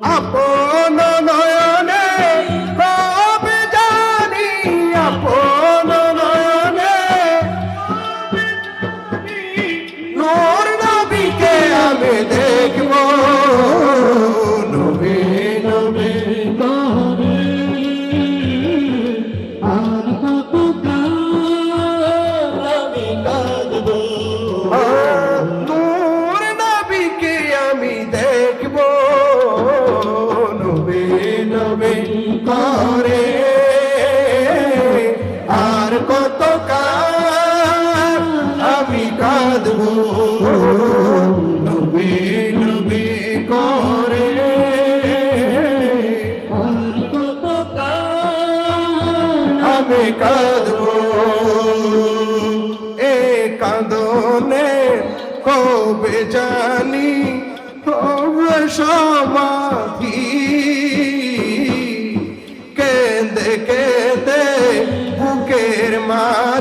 আপন নয়নে কবে জানি আপন নয়নে নূর নবীকে আমি করে আর কত কাল আমি কাঁদব নবী করে। আমি কাঁদব। এ কাঁদনে কবে জানি সমাধি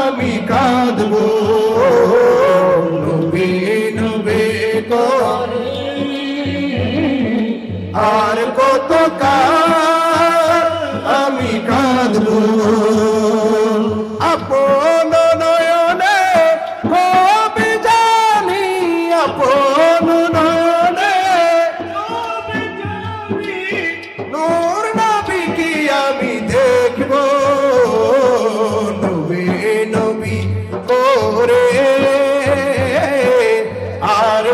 আমি কাঁদব।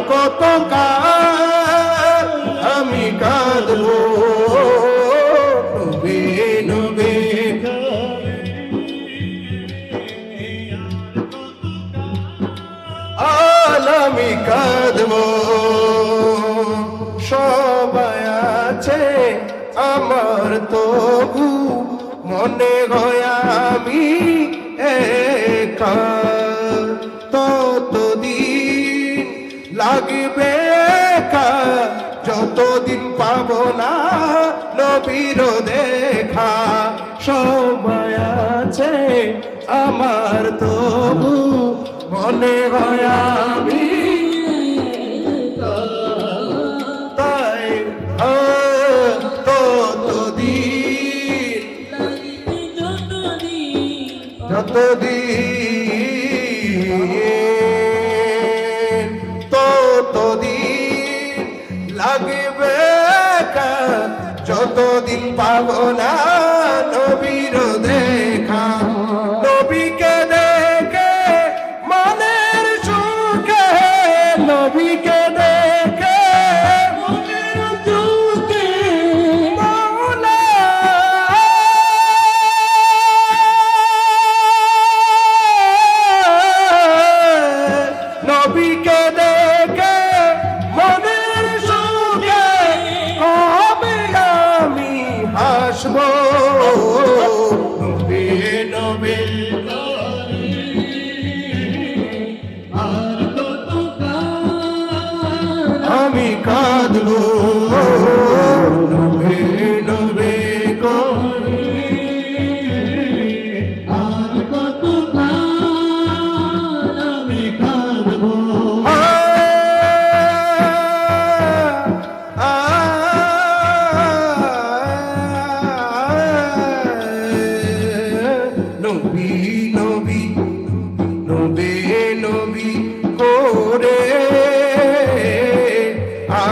কত কাল আমি কাঁদব? নবী নবী। আলামি কাঁদব। সবাই আছে আমার তবু, মনে হয় আমি একা। ততদিন লাগবে যতদিন পাব না নবীর দেখা। সময় আছে আমার তবু মনে হয় আমি যতদিন লাগবে যতদিন পাব না নবীর দেখা। নবীকে দেখে মনের সুখে নবীকে নবী। আমি কাঁদব।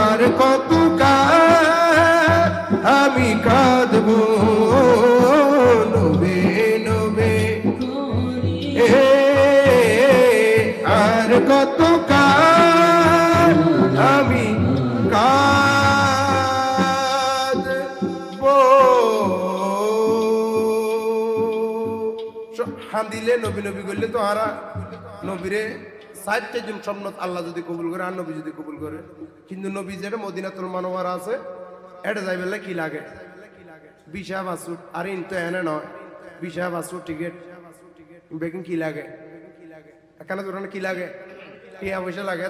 আমার কত আমি কাঁদব, নবে নবে। এ, আর কত আমি কাঁদব। হাঁ দিলে নবী নবী করলে তো আরা নবীরে সাইডটা জন সম্নত আল্লাহ যদি কবুল করে, আর নবী যদি কবুল করে। কিন্তু নবী যেটা মদিনাতুল মানোয়ার আছে, এটা যাই বেলা কি লাগে? বিশা বাসুট আর ইন তো এনে নয়। বিশা বাসুট টিকিট। বেকিং কি লাগে? এখানে কি লাগে? টিয়া পয়সা লাগে।